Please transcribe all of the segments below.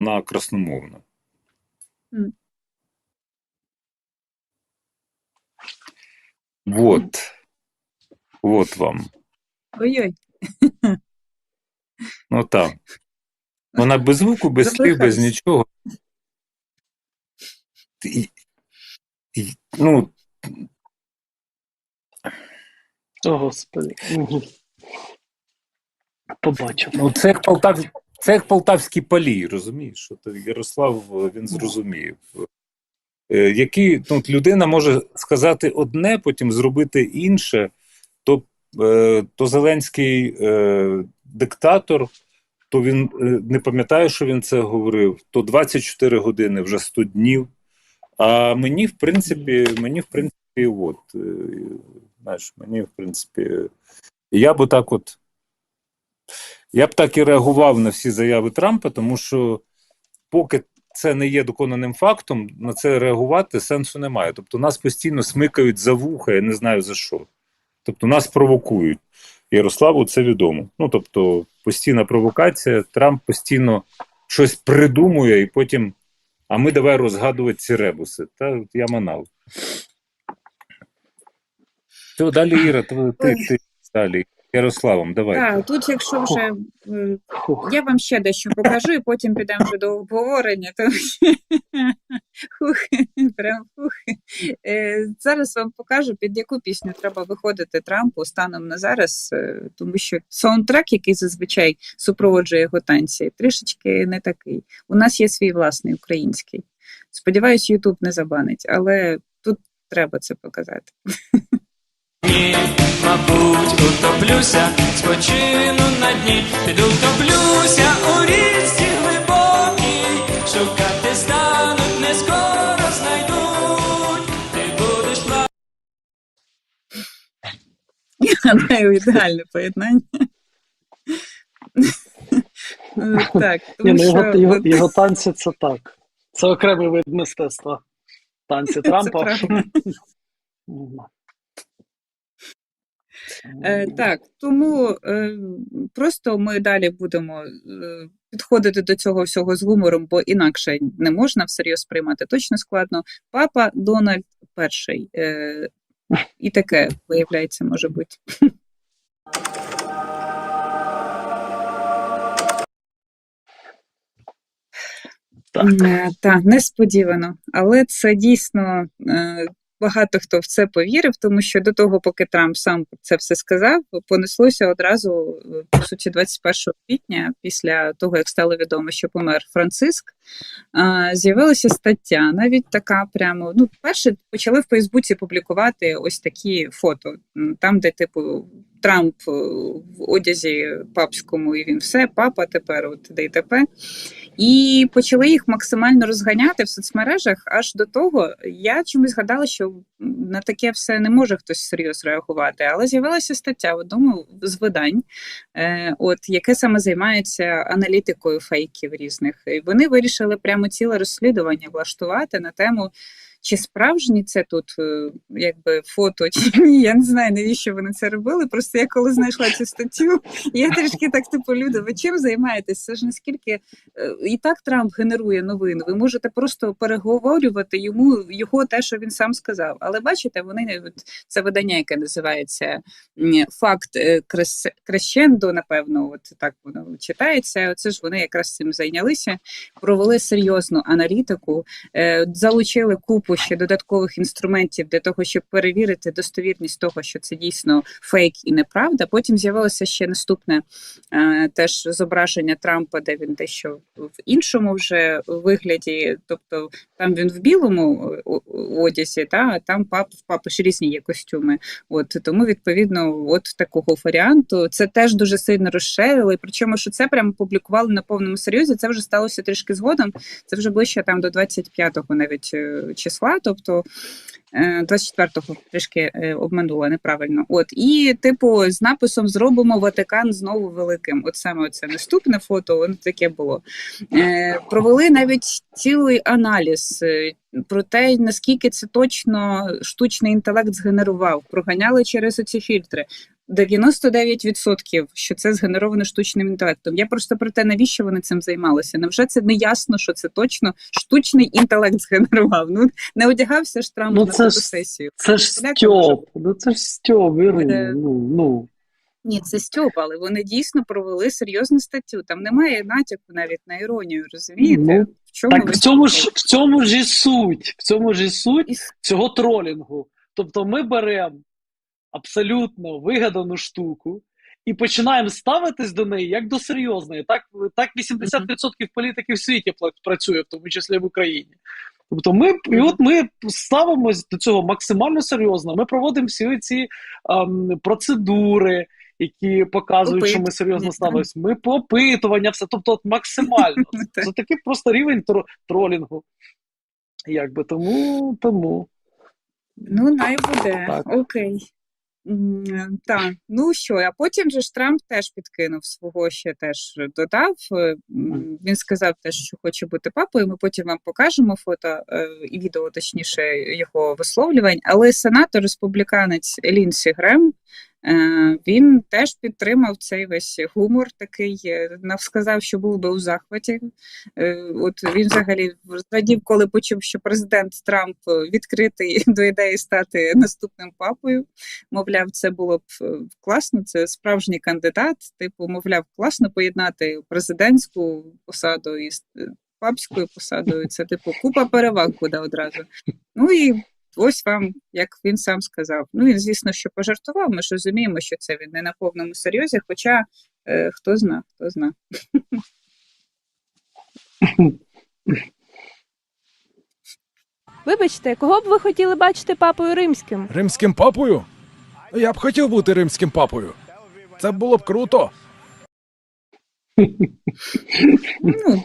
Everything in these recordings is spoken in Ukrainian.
вона красномовна. Мгм. Вот. Вот вам. Ой-ой. Ну так. Вона без звуку, без слів, без нічого. І, і, ну, О, Господи. Мгм. Побачив. ну, це як Полтав, це як полтавські полі, розумієш? От Ярослав е, він зрозумів. Е, Які ну, людина може сказати одне, потім зробити інше, то, е, то Зеленський е, диктатор, то він не пам'ятає, що він це говорив, то 24 години, вже 100 днів. А мені, в принципі, мені, в принципі, от, знаєш, мені, в принципі, я б так от. Я б так і реагував на всі заяви Трампа, тому що поки це не є доконаним фактом, на це реагувати сенсу немає. Тобто нас постійно смикають за вуха, я не знаю за що. Тобто нас провокують. Ярославу це відомо. Ну тобто, постійна провокація, Трамп постійно щось придумує, і потім. А ми давай розгадувати ці ребуси. Та я манав. Все, далі, Іра, ти, ти, ти далі. Ярославом, давай. Так, тут, якщо вже Фух. я вам ще дещо покажу, і потім підемо вже до обговорення. Тому що хух, прям хух. Е, Зараз вам покажу, під яку пісню треба виходити Трампу станом на зараз, е, тому що саундтрек, який зазвичай супроводжує його танці, трішечки не такий. У нас є свій власний український. Сподіваюсь, Ютуб не забанить, але тут треба це показати. Ні, мабуть, утоплюся, спочину на дні, піду втоплюся у річці глибокій, шукати стануть, не скоро знайдуть, ти будеш плакати. Ідеальне поєднання. Так, Ні, ну його, що його, його танці це так. Це окремий вид мистецтва. Танці Трампа. Е, Так, тому е, просто ми далі будемо е, підходити до цього всього з гумором, бо інакше не можна всерйоз приймати точно складно. Папа Дональд перший. Е, І таке, виявляється, може бути. Так. Е, Так, несподівано. Але це дійсно багато хто в це повірив, тому що до того, поки Трамп сам це все сказав, понеслося одразу, е, по суті, 21 квітня, після того, як стало відомо, що помер Франциск, з'явилася стаття, навіть така прямо. Ну, перше почали в Фейсбуці публікувати ось такі фото, там, де, типу, Трамп е, в одязі папському, і він все, папа тепер, от де й тепер. І почали їх максимально розганяти в соцмережах. Аж до того я чомусь згадала, що на таке все не може хтось серйозно реагувати. Але з'явилася стаття в одному з видань, е, от яке саме займається аналітикою фейків різних. І вони вирішили прямо ціле розслідування влаштувати на тему. Чи справжні це тут е, якби фото, чи ні? Я не знаю, навіщо вони це робили. Просто я коли знайшла цю статтю, я трішки так типу, люди, ви чим займаєтесь? Це ж наскільки е, і так Трамп генерує новини. Ви можете просто переговорювати йому його те, що він сам сказав. Але бачите, вони це видання, яке називається Факт е, Крещендо, напевно, от так воно читається. Оце ж вони якраз цим зайнялися, провели серйозну аналітику, залучили купу ще додаткових інструментів для того, щоб перевірити достовірність того, що це дійсно фейк і неправда. Потім з'явилося ще наступне е, теж зображення Трампа, де він дещо в іншому вже вигляді, тобто там він в білому е, одязі, та а там пап в папи ж різні є костюми. От тому відповідно, от такого варіанту це теж дуже сильно розширили. Причому, що це прямо публікували на повному серйозі. Це вже сталося трішки згодом. Це вже ближче там до 25-го навіть е, числа, тобто. е, 24-го трішки е, обманула неправильно. От і типу з написом зробимо Ватикан знову великим. От саме це наступне фото, воно таке було. Е, провели навіть цілий аналіз, е, про те, наскільки це точно штучний інтелект згенерував, проганяли через оці фільтри. 99% що це згенеровано штучним інтелектом. Я просто про те, навіщо вони цим займалися. Невже це не ясно, що це точно штучний інтелект згенерував? Ну не одягався ж Трамп Ну, на фотосесію. Це ж Стьоп. Ну це ж Стьоп, Ірина. Е, Ну, ну. Ні, це Стьоп, але вони дійсно провели серйозну статтю. Там немає натяку навіть на іронію, розумієте? Ну, в чому Так в цьому ж в цьому ж і суть. В цьому ж і суть І цього тролінгу. Тобто ми беремо абсолютно вигадану штуку і починаємо ставитись до неї як до серйозної. Так, так 80% політиків в світі працює, в тому числі в Україні. Тобто ми, і от ми ставимось до цього максимально серйозно. Ми проводимо всі ці ем, процедури, які показують, що ми серйозно ставимось. Ми по опитування, все. Тобто, от максимально. Це такий просто рівень тро- тролінгу. Якби тому, тому. Ну, най буде. Так. Окей. Так, ну що, а потім же ж Трамп теж підкинув свого ще теж додав. Е, Він сказав теж, що хоче бути папою. Ми потім вам покажемо фото е, і відео, точніше, його висловлювань. Але сенатор республіканець Лінсі Грем. Е, Він теж підтримав цей весь гумор такий, е, сказав, що був би у захваті. Е, От він взагалі зрадів, коли почув, що президент Трамп відкритий до ідеї стати наступним папою. Мовляв, це було б класно. Це справжній кандидат. Типу, мовляв, класно поєднати президентську посаду е, папською посадою. Це типу купа переваг буде одразу. Ну і ось вам, як він сам сказав. Ну він, звісно, що пожартував. Ми ж розуміємо, що це він не на повному серйозі. Хоча е, хто зна, хто зна. Вибачте, кого б ви хотіли бачити папою римським? Римським папою? Я б хотів бути римським папою. Це було б круто. Ну,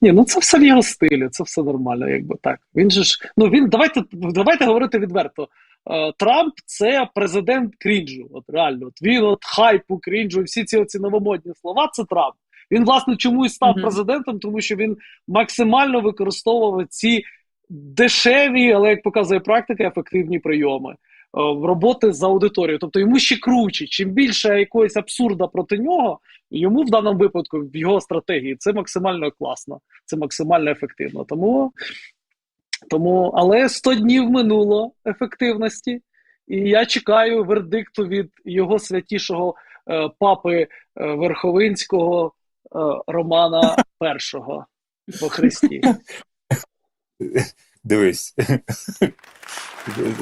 Ні, ну це все в його стилі, це все нормально, якби так. Він же ж, ну він давайте давайте говорити відверто. Е, Трамп це президент крінжу. От реально, от він от хайпу, крінжу, всі ці оці новомодні слова. Це Трамп. Він, власне, чому і став Мгм. президентом, тому що він максимально використовував ці дешеві, але як показує практика, ефективні прийоми. Е, роботи з аудиторією. Тобто йому ще круче. Чим більше якогось абсурда проти нього, йому в даному випадку в його стратегії це максимально класно, це максимально ефективно. Тому, тому але 100 днів минуло ефективності, і я чекаю вердикту від його святішого е, папи е, Верховинського е, Романа Першого по Христі. Дивись.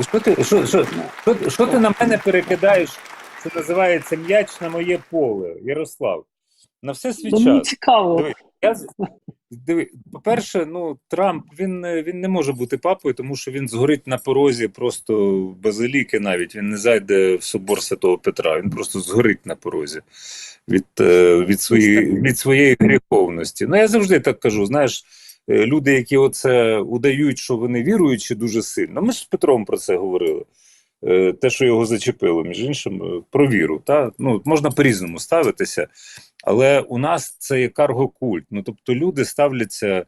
Що ти, що, що, що, що ти на мене перекидаєш? Це називається м'яч на моє поле, Ярослав. На все свій Ну, мені цікаво. Диви, Я, диви, по-перше, ну, Трамп він, він не може бути папою, тому що він згорить на порозі просто базиліки навіть. Він не зайде в собор Святого Петра, він просто згорить на порозі від, е, від, своєї, від своєї гріховності. Ну, я завжди так кажу, знаєш, люди, які оце удають, що вони віруючі дуже сильно. Ми ж з Петром про це говорили. Е, Те, що його зачепило, між іншим, е, про віру. Та? Ну, можна по-різному ставитися. Але у нас це є каргокульт. Ну, тобто люди ставляться,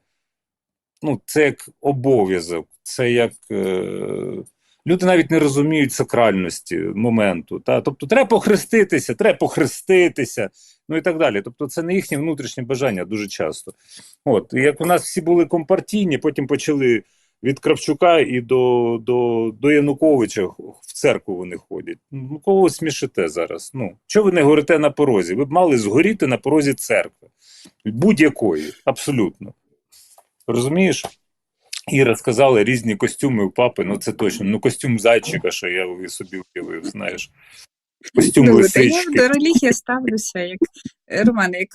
ну, це як обов'язок, це як. Е, люди навіть не розуміють сакральності моменту. Та? Тобто, треба похреститися, треба похреститися, ну і так далі. Тобто, це не їхнє внутрішнє бажання дуже часто. От, і як у нас всі були компартійні, потім почали від Кравчука і до, до, до Януковича в церкву вони ходять. Ну, кого ви смішите зараз? Ну, чого ви не горите на порозі? Ви б мали згоріти на порозі церкви. Будь-якої, абсолютно. Розумієш? І розказали різні костюми у папи, ну це точно. Ну, костюм зайчика, що я собі уявив, знаєш. Костюм Ну, та я до релігії ставлюся, як Роман, як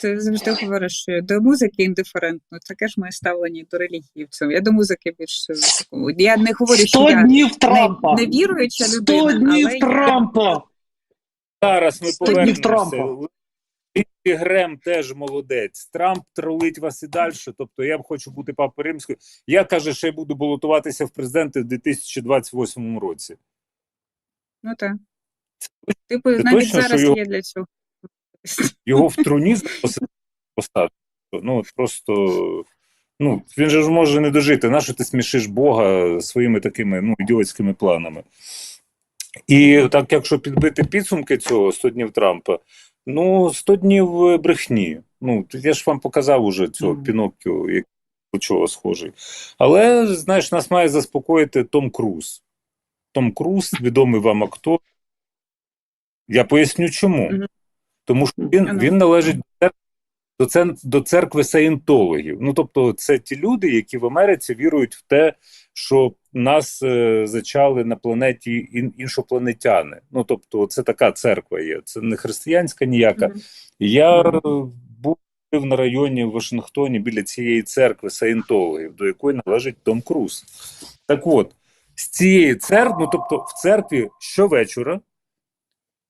ти завжди говориш що до музики індиферентно, таке ж моє ставлення до релігії в цьому. Я до музики більш е. Я не говорю, що 100 я днів Трампа! не, не віруюча 100 людина, днів але Трампа! Зараз ми Сто днів повернемося. Трампа. Лінсі Грем теж молодець. Трамп тролить вас і далі. Тобто я б хочу бути папою римською. Я кажу, що я буду балотуватися в президенти в 2028 році. ну так. Типу, Це навіть точно, зараз його- є для цього. Його в труні поставити. Ну просто Ну, він же ж може не дожити. Нащо ти смішиш Бога своїми такими ну, ідіотськими планами? І так, якщо підбити підсумки цього 100 днів Трампа, ну, 100 днів е, брехні. Ну, я ж вам показав уже цього Мгм. Піноккіо, як до чого схожий. Але, знаєш, нас має заспокоїти Том Круз. Том Круз, відомий вам актор. Я поясню чому. Тому що він, він належить до цер- до, церкви саєнтологів. Ну, тобто, це ті люди, які в Америці вірують в те, що нас е, зачали на планеті ін, іншопланетяни. Ну, тобто, це така церква є. Це не християнська ніяка. Я е, був на районі в Вашингтоні біля цієї церкви саєнтологів, до якої належить Том Круз. Так от, з цієї церкви, ну тобто в церкві щовечора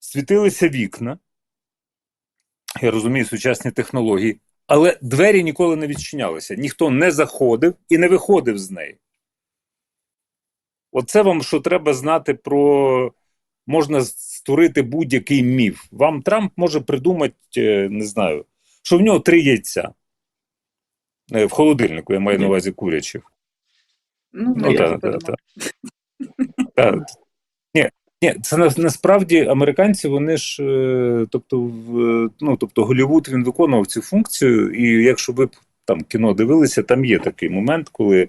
світилися вікна. Я розумію сучасні технології, але двері ніколи не відчинялися. Ніхто не заходив і не виходив з неї. Оце вам що треба знати про. Можна створити будь-який міф. Вам Трамп може придумати, е, не знаю, що в нього три яйця Е, в холодильнику, я маю на увазі курячих. Ну, Ну, так, так, так. Ні, це на, насправді американці, вони ж, е, тобто, в, ну, тобто Голлівуд він виконував цю функцію, і якщо ви там кіно дивилися, там є такий момент, коли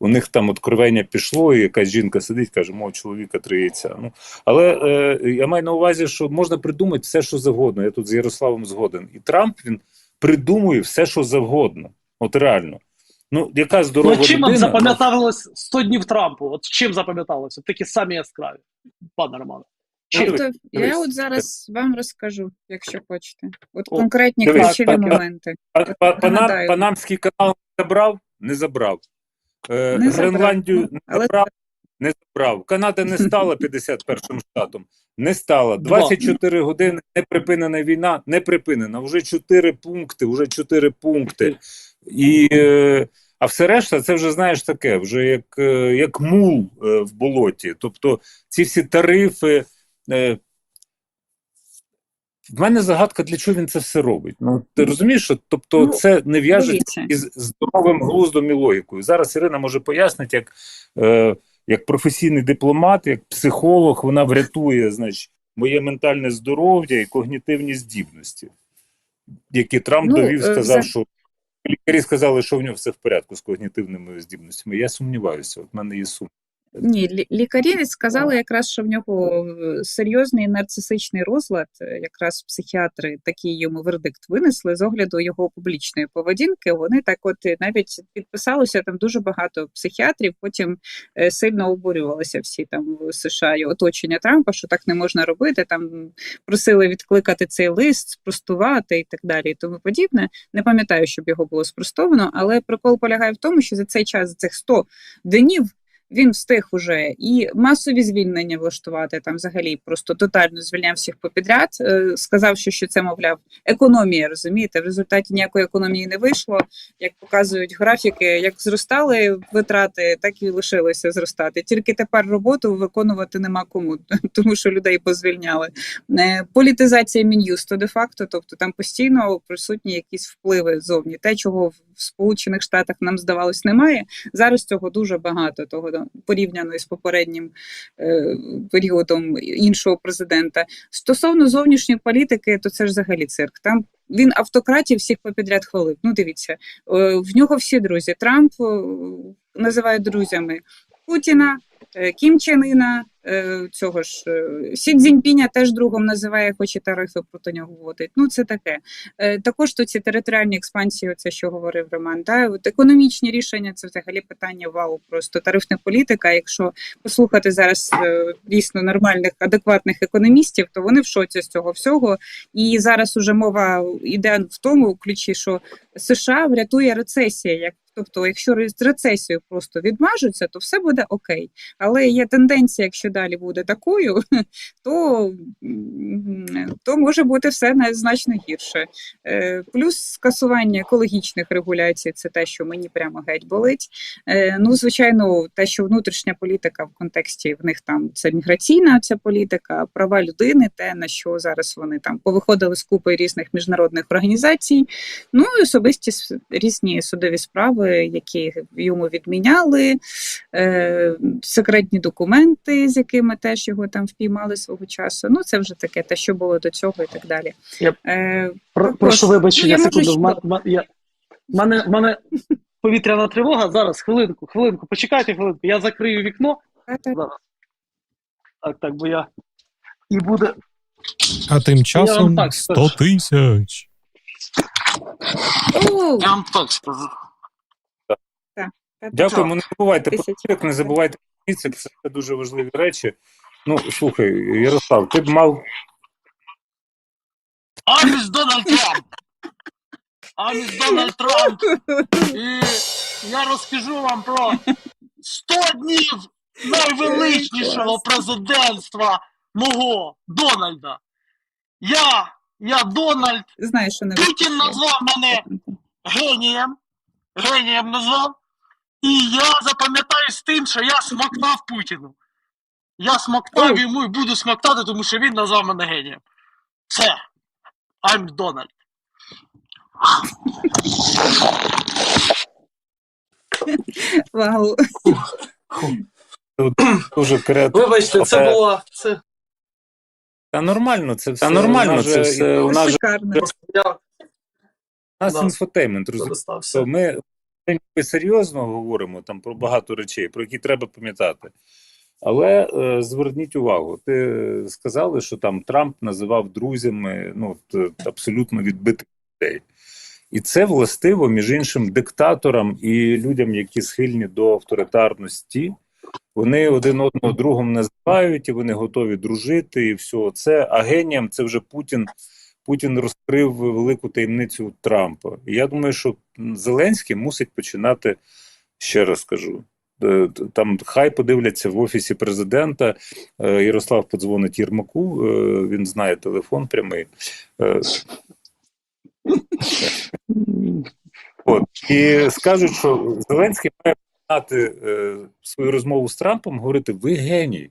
у них там откровення пішло, і якась жінка сидить, каже, мого чоловіка три яйця. Ну, але е, я маю на увазі, що можна придумати все, що завгодно. Я тут з Ярославом згоден. І Трамп він придумує все, що завгодно. От реально. Ну, яка здорова Ну, чим вам людина, запам'яталось 100 днів Трампу? От чим запам'яталося? Такі самі яскраві, пане Романе. Тобто, я дивись. от зараз вам розкажу, якщо хочете. От О, конкретні дивись, ключові так, моменти. От па- панам, нагадаю. Панамський канал не забрав? Не забрав. Е, Не забрав, Гренландію не але- забрав? Не забрав. Канада не стала 51 штатом. Не стала. Два. 24 години не припинена війна, не припинена. Вже 4 пункти, вже 4 пункти. І, е, а все решта, це вже знаєш таке, вже як, е, як мул е, в болоті. Тобто ці всі тарифи. В мене загадка, для чого він це все робить. Ну ти розумієш, що тобто Ну, це не в'яжеться із здоровим глуздом і логікою. Зараз Ірина може пояснити, як, е, як професійний дипломат, як психолог, вона врятує, значить, моє ментальне здоров'я і когнітивні здібності, які Трамп Ну, довів, сказав, за- що лікарі сказали, що в нього все в порядку з когнітивними здібностями. Я сумніваюся, от в мене є сум. Ні, лі- лікарі сказали якраз, що в нього е, серйозний нарцисичний розлад. Е, Якраз психіатри такий йому вердикт винесли з огляду його публічної поведінки. Вони так, от навіть підписалося там дуже багато психіатрів. Потім е, сильно обурювалися всі там в США і оточення Трампа, що так не можна робити. Там просили відкликати цей лист, спростувати і так далі, і тому подібне. Не пам'ятаю, щоб його було спростовано, але прикол полягає в тому, що за цей час, за цих 100 днів. Він встиг уже і масові звільнення влаштувати там, взагалі просто тотально звільняв всіх попідряд. е, Сказав, що, що це мовляв економія. Розумієте, в результаті ніякої економії не вийшло. Як показують графіки, як зростали витрати, так і лишилося зростати. Тільки тепер роботу виконувати нема кому, тому що людей позвільняли. Е, Політизація мін'юсту де-факто, тобто там постійно присутні якісь впливи зовні. Те, чого в Сполучених Штатах нам здавалось, немає. Зараз цього дуже багато, того порівняно із попереднім е, періодом іншого президента. Стосовно зовнішньої політики, то це ж взагалі цирк. Там він автократів всіх попідряд хвалив. Ну, дивіться, е, в нього всі друзі. Трамп е, називає друзями Путіна, Кім Чен Іна, е, цього ж е, Сі Цзіньпіня теж другом називає, хоч і тарифи проти нього вводить. Ну, це таке. Е, Також тут ці територіальні експансії, це що говорив Роман. Да? От економічні рішення це взагалі питання вау, просто тарифна політика. Якщо послухати зараз е, дійсно нормальних, адекватних економістів, то вони в шоці з цього всього. І зараз уже мова йде в тому ключі, що США врятує рецесія. Як тобто, якщо з рецесією просто відмажуться, то все буде окей. Але є тенденція, якщо далі буде такою, то, то може бути все значно гірше. Е, Плюс скасування екологічних регуляцій це те, що мені прямо геть болить. Е, Ну, звичайно, те, що внутрішня політика в контексті в них там це міграційна ця політика, права людини, те на що зараз вони там повиходили з купи різних міжнародних організацій. Ну і особисті різні судові справи. Справи, які йому відміняли, е, секретні документи, з якими теж його там впіймали свого часу. Ну, це вже таке, те, що було до цього, і так далі. Я- Е, Про, прошу ну, вибачення, я секунду. я- Мене, мене повітряна тривога. Зараз, хвилинку, хвилинку. Почекайте хвилинку. Я закрию вікно. Зараз. Так, так, бо я. І буде. А тим часом 100 тисяч. Я вам так скажу. Дякуємо. Не забувайте про цирк, не забувайте про це, це дуже важливі речі. Ну, слухай, Ярослав, ти б мав Аміс Дональд Трамп! Аміс Дональд Трамп! І я розкажу вам про 100 днів найвеличнішого президентства мого Дональда. Я, я Дональд, Знаєш, що не Путін назвав мене генієм, генієм назвав, і я запам'ятаюсь тим, що я смоктав Путіну. Я смоктав О. йому і буду смоктати, тому що він назвав мене генієм. Все. I'm Donald. Вау. дуже креативно. Вибачте, це було. Це Та нормально, це все. Та нормально, у нас це все. У нас, же- у нас інфотеймент. То ми ми серйозно говоримо там про багато речей, про які треба пам'ятати. Але е, зверніть увагу, ти сказали, що там Трамп називав друзями ну, е, абсолютно відбитих людей. І це властиво, між іншим, диктаторам і людям, які схильні до авторитарності. Вони один одного другом називають, і вони готові дружити, і все це. А геніям це вже Путін. Путін розкрив велику таємницю Трампа. І я думаю, що Зеленський мусить починати ще раз кажу. е, Там хай подивляться в офісі президента. Е, Ярослав подзвонить Єрмаку, е, він знає телефон прямий. От і скажуть, що Зеленський має починати свою розмову з Трампом, говорити: ви геній.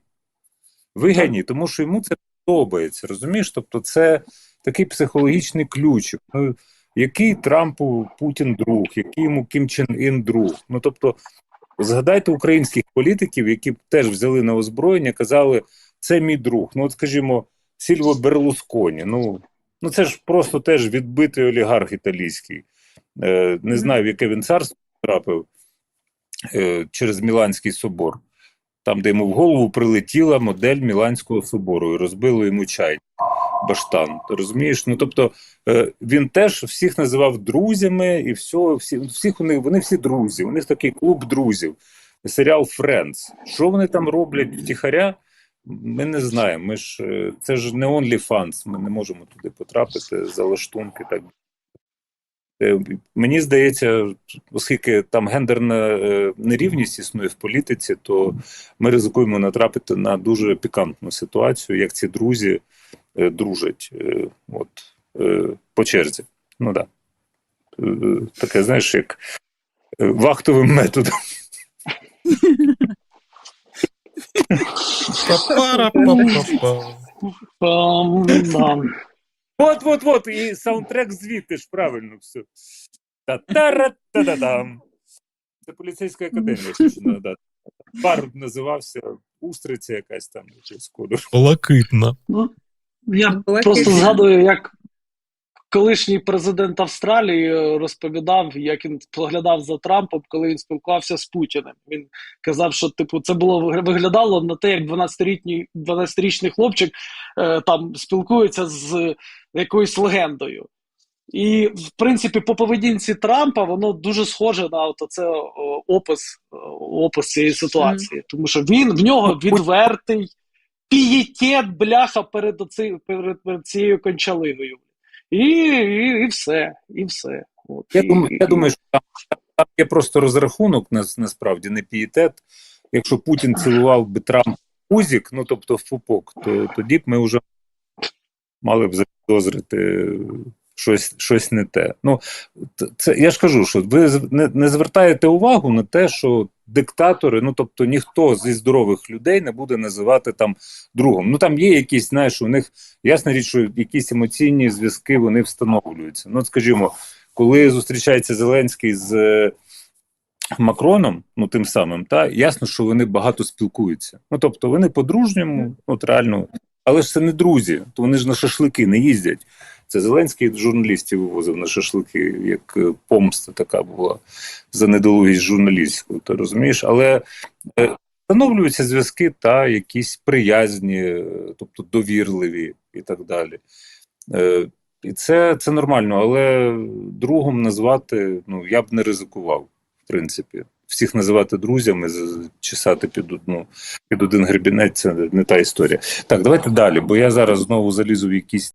Ви геній, тому що йому це подобається. Розумієш? Тобто, це такий психологічний ключик. Ну, який Трампу Путін друг, який йому Кім Чен Ін друг. Ну тобто, згадайте українських політиків, які теж взяли на озброєння, казали, це мій друг. Ну, от скажімо, Сільво Берлусконі. Ну, ну це ж просто теж відбитий олігарх італійський. Е, не знаю, в яке він царство трапив е, через Міланський собор. Там, де йому в голову прилетіла модель Міланського собору і розбило йому чай баштан. Розумієш? Ну тобто е, він теж всіх називав друзями, і все, всі, всіх вони, вони всі друзі. У них такий клуб друзів, серіал Френдс. Що вони там роблять втіхаря? Ми не знаємо. Ми ж е, це ж не OnlyFans, Ми не можемо туди потрапити за лаштунки. Так Мені здається, оскільки там гендерна е, нерівність існує в політиці, то ми ризикуємо натрапити на дуже пікантну ситуацію, як ці друзі е, дружать е, от, е, по черзі. Ну так. Да. Е, Таке, знаєш, як е, вахтовим методом. Па-пара-па-па-па. От, от, от, і саундтрек звідти ж правильно все. Та-та-ра-та-та-там. Це поліцейська академія, хочу нагадати. Бар називався Устриця якась там якийсь кольор. Блакитна. Ну, я Була просто згадую, як колишній президент Австралії е, розповідав, як він поглядав за Трампом, коли він спілкувався з Путіним. Він казав, що типу це було виглядало на те, як 12-річний 12-річний хлопчик е, там спілкується з якоюсь легендою. І, в принципі, по поведінці Трампа воно дуже схоже на от це опис, опис цієї ситуації. Тому що він в нього відвертий пієтет, бляха перед, оци, перед, перед цією кончалиною. І, і, і все, і все. От, Я і, думаю, я думаю, що там, там є просто розрахунок, нас, насправді не пієтет. Якщо Путін цілував би Трамп узік, ну тобто в пупок, то тоді б ми вже мали б запідозрити щось, щось не те. Ну, це я ж кажу, що ви не, не звертаєте увагу на те, що диктатори, ну тобто ніхто зі здорових людей не буде називати там другом. Ну там є якісь, знаєш, у них ясна річ, що якісь емоційні зв'язки вони встановлюються. Ну, скажімо, коли зустрічається Зеленський з е, Макроном, ну тим самим, та ясно, що вони багато спілкуються. Ну тобто вони по-дружньому, от реально, але ж це не друзі, то вони ж на шашлики не їздять. Це Зеленський журналістів вивозив на шашлики, як е, помста така була за недолугість журналістську, ти розумієш? Але е, встановлюються зв'язки та якісь приязні, е, тобто довірливі і так далі. І це, це нормально, але другом назвати ну, я б не ризикував, в принципі. Всіх називати друзями, чесати під одну під один гребінець це не та історія. Так, давайте далі, бо я зараз знову залізу в якісь